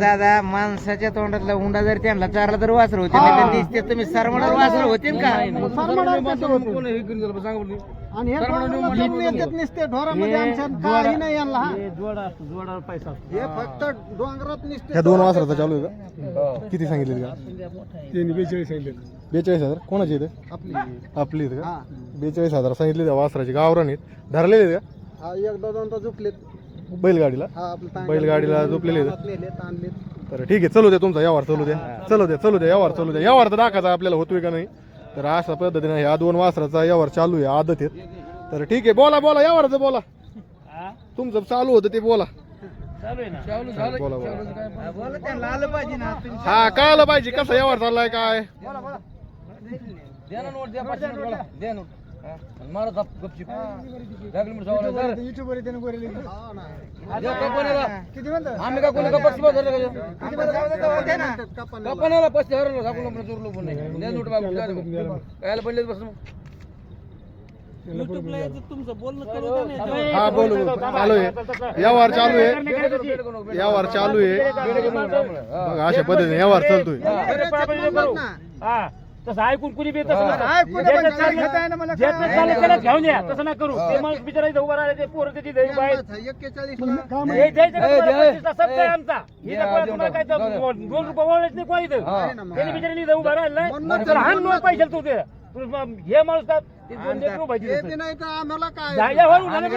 दादा माणसाच्या तोंडातला हुंडा जर त्यांना चारला तर वासर होते. नाही तर दिसते तुम्ही सरमणार वासर होतील का? आणि हे ढोराला जन्म येतात नुसते. ढोरामध्ये आमच्या काही नाही यांना. हा. हे फक्त डोंगरात नुसते. ह्या दोन वासराचा चालू आहे का? किती सांगितले का बेचाळीस हजार? कोणाचे इथे आपली. आपली इथे का? हा. बेचाळीस हजार सांगितले त्या वासराची गावरान आहेत. धरलेले आहेत हा, एकदा दोनदा झुकलेत. का बैलगाडीला. हा आपलं बैलगाडीला झोपलेले आहेत. आणलेत. तर ठीक आहे चलू द्या तुमचा व्यवहार चलू द्या. चलू द्या चलू द्या व्यवहार चलू द्या. व्यवहार तर दाखवायचा आपल्याला होतोय का नाही? तर अशा पद्धतीने ह्या दोन वासराचा व्यवहार चालू आहे आदत आहेत तर ठीक आहे बोला बोला व्यवहारचं बोला. तुमचं चालू होतं ते बोला. बोला बोला. हा, बोला त्यांना आलं पाहिजे ना तुम्ही हा कळलं पाहिजे कसा व्यवहार चाललाय काय? युट्यूबवर त्यानं गोरेली. हा ना. किती म्हणतात? आम्ही का कोणी कपास धरलं का किती म्हणतात? होते ना. कपानाला. कपानाला पस्तीस हरवलं दाखवलं म्हणून चोरलो पण नाही द्या नोट बाबू द्या नोट. कायला पडले बसून हा बोलू. चालू आहे. व्यवहार चालू आहे. व्यवहार चालू आहे. बघा अशा पद्धतीने व्यवहार चालतोय. हा. तसं ऐकून कुणी बी तसं नका. काय कुठं ज्याचं पण चाललं- घेता येणं मला ज्याचं काय? चाललं त्याला घेऊन या तसं नाही करू. ते माणूस बिचारा इथं उभा राहिले ते पोरं त्याची एक्केचाळीस हे द्यायचं का ए, तुम्हाला? द्या, ए. पस्तीसचा शब्द आहे आमचा. इथं तुम्हाला काय. दोन रुपये वळलेच नाही कोणी इथं. त्यांनी बिचारा इथं उभा राहिलाय. म्हणून हाण नोट पैशाला तू ते. तू मग हे माणूस का ते दोन लेकरं उभा हे इथं. बी नाही तर आम्हाला काय? का?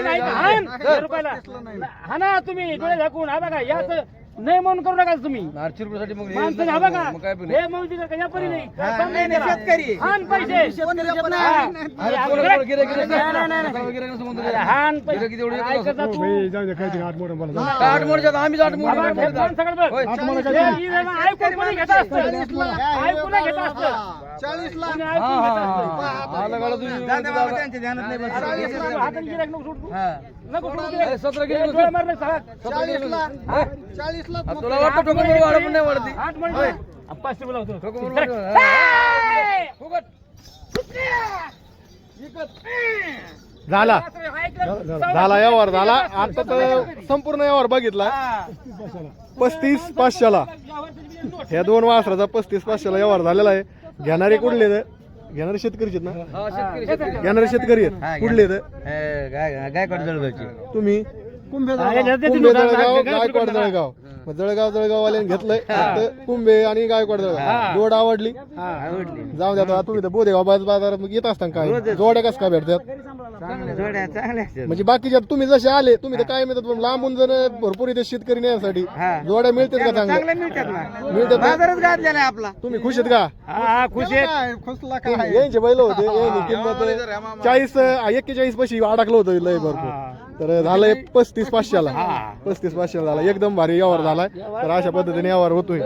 नाही. हा. ना तुम्ही डोळे झाकून. हा बघा याच नाही म्हणून करू नका तुम्ही आठशे रुपयासाठी मग हे माणसं हा बघा मग काय पण हे मग तिथं काही परी नाही हा. शेतकरी. हाण पैसे. हा. ऐकत जा तू. आठ आठ हे सगळं बघ. हे ऐकून कोणी घेत असतं ऐकून नाही घेत असतं चाळीस लाख. ध्यानात नाही. सतरा. चाळीस लाख? चाळीस लाख तुला वाटतं वाढ पण नाही वाढती पाचशे बोलावतो. झाला? झाला व्यवहार झाला. आता तर संपूर्ण व्यवहार बघितला. पस्तीस पाचशेला. ह्या दोन वासराचा पस्तीस पाचशेला व्यवहार झालेला आहे. घेणारे कुठले तर घेणारे शेतकरीच आहेत ना? हा, शेतकरी शेतकरी. घेणारे शेतकरी हा, आहेत? कुठले हे, गायकवाड जळगावची. तुम्ही? कुंभे देते कुंभे नोटा. जळगाव गायकवाड जळगाव. जळगाव. मग जळगाव जळगाव वाल्याने घेतलंय फक्त कुंभे आणि गायकवाड जळगाव. जोड आवडली? आवडली. जाऊ द्या आता तुम्ही तर बोधेगाव बाज बाजारात मग येत असता काय? जोड्या कस काय भेटतात? जोड्या चांगल्या असतात. म्हणजे बाकीच्या तुम्ही जसे आले तुम्ही तर काय मिळतात पण लांबून जण भरपूर इथे शेतकरी नेण्यासाठी हा. जोड्या मिळतात का चांगल्या? चांगल्या मिळतात ना. मिळतात ना? बाजारच गाजलेला आहे आपला. तुम्ही खुश आहेत का? हा हा, खुश आहे काय खुसला काय यांचे बैल होते किंमत चाळीस एक्केचाळीस पैसे अडकलं होतं लय भरपूर. तर झालंय पस्तीस पाचशेला. पस्तीस पाचशेला झाला. एकदम भारी व्यवहार झालाय. तर अशा पद्धतीने व्यवहार होतोय.